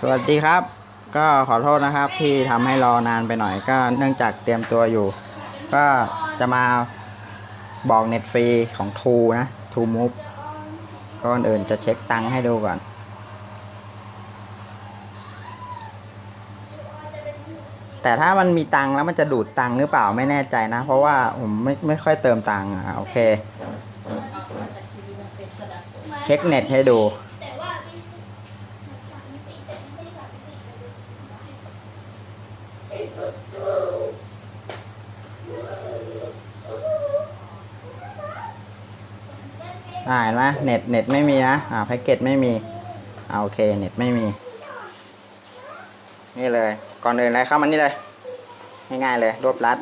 สวัสดีครับ ก็ขอโทษนะครับที่ทำให้รอนานไปหน่อยก็เนื่องจากเตรียมตัวอยู่ ก็จะมาบอกเน็ตฟรีของ t ูนะ t ู Move ก่อนอื่นจะเช็คตังค์ให้ดูก่อนแต่ถ้ามันมีตังค์แล้วมันจะดูดตังค์หรือเปล่าไม่แน่ใจนะ เพราะว่าผมไม่ไม่ค่อยเติมตังค์อะโอเค เช็คเน็ตให้ดู อ่าเห็นไหมเน็ตเน็ตไม่มีนะอ่าแพ็กเกจไม่มีอ่าโอเคเน็ตไม่มี นี่เลย ก่อนอื่นเลยเข้ามานี่เลย ง่ายๆเลย รวบรัด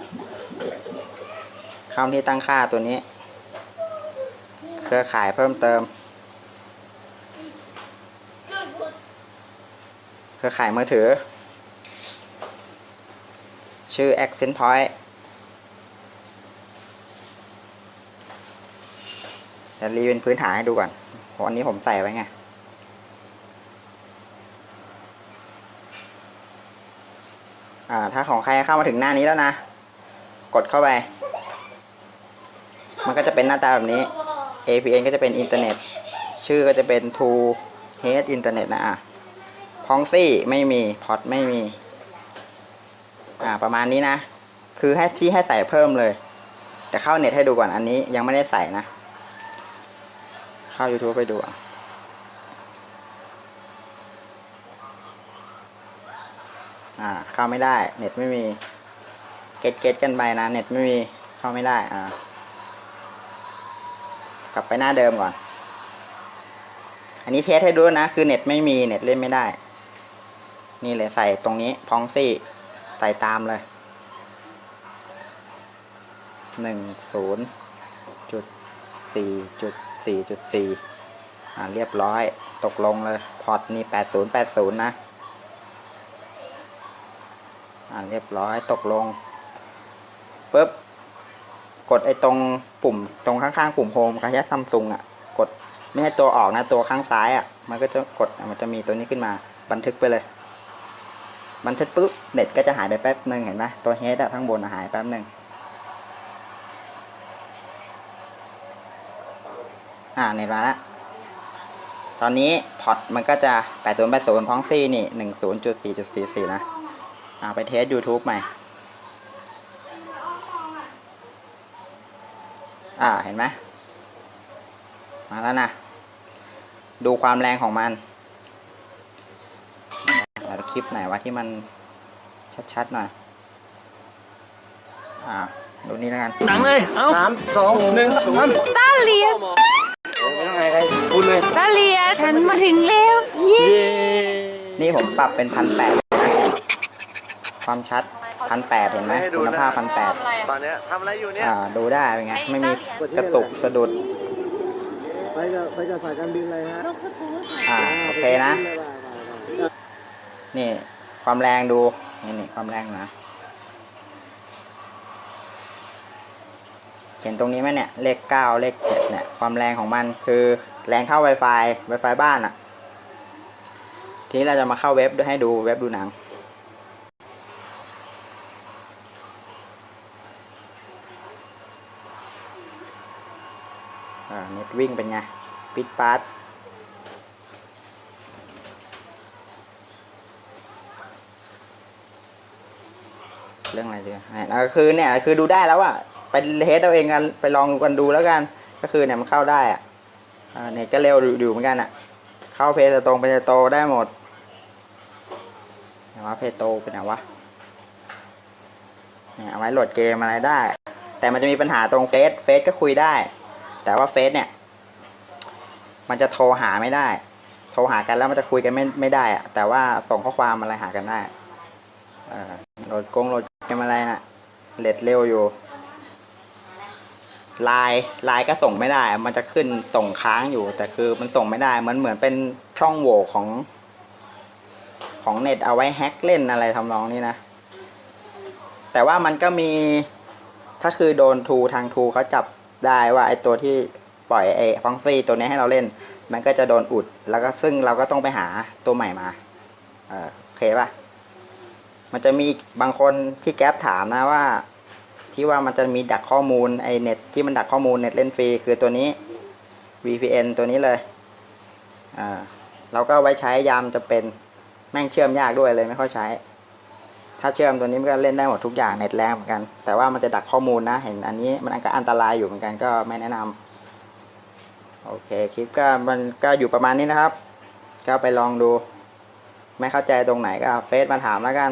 เข้าที่ตั้งค่าตัวนี้ เครือข่ายเพิ่มเติม เครือข่ายมือถือ ชื่อ Accent Point จะรีเป็นพื้นฐานให้ดูก่อนเพราะอันนี้ผมใส่ไว้ไง อ่า ถ้าของใครเข้ามาถึงหน้านี้แล้วนะ กดเข้าไป มันก็จะเป็นหน้าตาแบบนี้ APN ก็จะเป็นอินเทอร์เน็ต ชื่อก็จะเป็น To Head Internet นะอะพองซี่ไม่มี พอตไม่มี อ่าประมาณนี้นะ คือให้ที่ให้ใส่เพิ่มเลย แต่เข้าเน็ตให้ดูก่อนอันนี้ยังไม่ได้ใส่นะ เข้า YouTube ไปดูอะอ่า เข้าไม่ได้ เน็ตไม่มี เก็ตเก็ตกันไปนะ เน็ตไม่มี เข้าไม่ได้ อ่า กลับไปหน้าเดิมก่อน อันนี้เทสให้ดูนะ คือเน็ตไม่มี เน็ตเล่นไม่ได้ นี่เลยใส่ตรงนี้ พองซี่ ใส่ตามเลยหนึ่งศูนย์จุดสี่จุดสี่จุดสี่อ่าเรียบร้อยตกลงเลยพอร์ตนี่แปดศูนย์แปดศูนย์นะ อ่าเรียบร้อยตกลงปุ๊บกดไอ้ตรงปุ่มตรงข้างๆปุ่มโฮมคล้ายๆซัมซุงอะ กดไม่ให้ตัวออกนะตัวข้างซ้ายอะ มันก็จะกดมันจะมีตัวนี้ขึ้นมาบันทึกไปเลย บันทึกปุ๊บเน็ตก็จะหายไปแป๊บหนึ่งเห็นไหมตัวเฮดอะข้างบนอะหายแป๊บหนึ่งอ่าเน็ตมาแล้วตอนนี้พอร์ตมันก็จะ 8080พ้องซี่นี่ 10.4.44 นะอ่าไปเทส YouTube ใหม่ อ่าเห็นไหมมาแล้วนะ ดูความแรงของมัน ลิปไหนวะที่มันชัดๆหน่อย อ่า ดูนี่แล้วกัน หนังเลย เอ้าสามสองหนึ่งศูนย์ตาเลียไม่ต้องไงใครคุณเลยตาเลียฉันมาถึงแล้วเย้นี่ผมปรับเป็นพันแปดความชัดพันแปดเห็นไหมคุณภาพพันแปดตอนเนี้ยทำอะไรอยู่เนี่ย อ่า ดูได้เป็นไง ไม่มีกระตุกสะดุด ไปกับไปกับสายการบินอะไรฮะ อ่า โอเคนะ นี่ความแรงดู นี่นี่ความแรงนะเห็นตรงนี้ไหมเนี่ย เลขเก้าเลขเจ็ดเนี่ย ความแรงของมันคือแรงเข้า Wi-Fi Wi-Fi บ้านอะ่ะ ทีนี้เราจะมาเข้าเว็บด้วยให้ดูเว็บดูหนัง อ่าเน็ตวิ่งเป็นไง ปิดปาร์ เรื่องอะไรดีเนี่ยอะคือเนี่ยคือดูได้แล้วอะไปเทสเอาเองกันไปลองกันดูแล้วกัน ก็คือเนี่ยมันเข้าได้อะอ่าเน็ตก็เร็วดูเหมือนกันอะเข้าเพจตรงไปโตได้หมดว่าเพจโตเป็นไงวะเนี่ยเอาไว้โหลดเกมอะไรได้ แต่มันจะมีปัญหาตรงเฟซเฟซก็คุยได้ แต่ว่าเฟซเนี่ย มันจะโทรหาไม่ได้ โทรหากันแล้วมันจะคุยกันไม่ไม่ได้อะแต่ว่าส่งข้อความอะไรหากันได้โหลดกงโหลด เกมอะไรนะ่ะเลดเร็วอยู่ไลน์ไลน์ก็ส่งไม่ได้ มันจะขึ้นส่งค้างอยู่ แต่คือมันส่งไม่ได้ มันเหมือนเป็นช่องโหว่ของ ของเน็ตเอาไว้แฮ็กเล่นอะไรทำนองนี้นะ แต่ว่ามันก็มี ถ้าคือโดนทูทางทูเขาจับได้ว่าไอตัวที่ปล่อยไอฟังซี่ตัวนี้ให้เราเล่น มันก็จะโดนอุด แล้วก็ซึ่งเราก็ต้องไปหาตัวใหม่มา เออโอเคป่ะ มันจะมีบางคนที่แก๊ปถามนะว่า ที่ว่ามันจะมีดักข้อมูลไอเน็ตที่มันดักข้อมูลเน็ตเล่นฟรีคือตัวนี้ VPN ตัวนี้เลยอ่าเราก็ไว้ใช้ยามจะเป็นแม่งเชื่อมยากด้วยเลยไม่ค่อยใช้ ถ้าเชื่อมตัวนี้มันก็เล่นได้หมดทุกอย่างเน็ตแรงเหมือนกัน แต่ว่ามันจะดักข้อมูลนะ เห็นอันนี้มันก็อันตรายอยู่เหมือนกันก็ไม่แนะนำโอเคคลิปก็มันก็อยู่ประมาณนี้นะครับ ก็ไปลองดู ไม่เข้าใจตรงไหนก็เฟซมาถามแล้วกัน